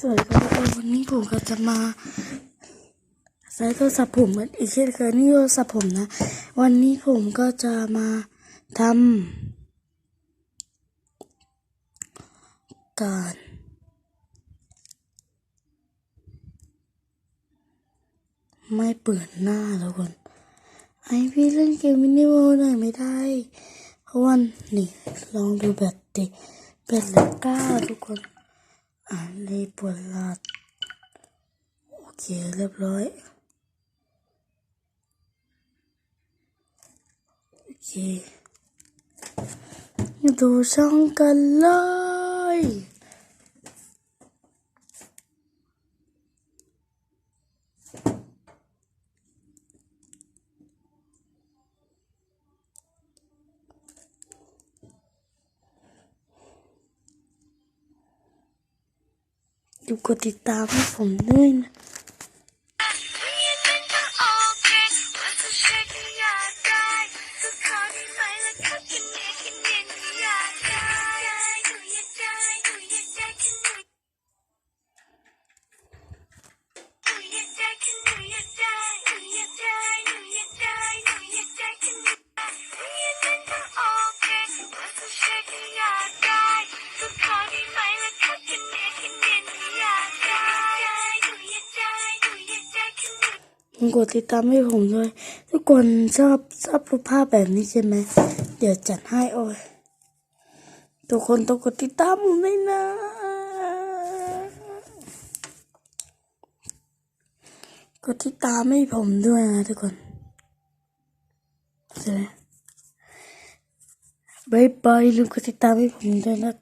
สวัสดีครับทุกคนวันนี้ผมก็จะมาใช้โทรศัพท์ผมเหมือนอีกเช่นเคยนี่โทรศัพท์ผมนะ วันนี้ผมก็จะมาทำการไม่เปิดหน้าทุกคนไอพี่เล่นเกมมินิโมหน่อยไม่ได้เพราะวันนี่ลองดูแบตดิแบตเหลือเก้าทุกคน อ่านเลยปวดหลัดโอเคเรียบร้อย โอเค ดูช่องกันเลย ดูกดติดตามให้ผมด้วยนะกด กดติดตามให้ผมด้วย ทุกคนชอบชอบรูปภาพแบบนี้ใช่ไหม เดี๋ยวจัดให้โอ้ย ทุกคนต้องกดติดตามผมด้วยนะ กดติดตามให้ผมด้วยนะทุกคนใช่ไหมบายบายลืมกดติดตามให้ผมด้วยนะ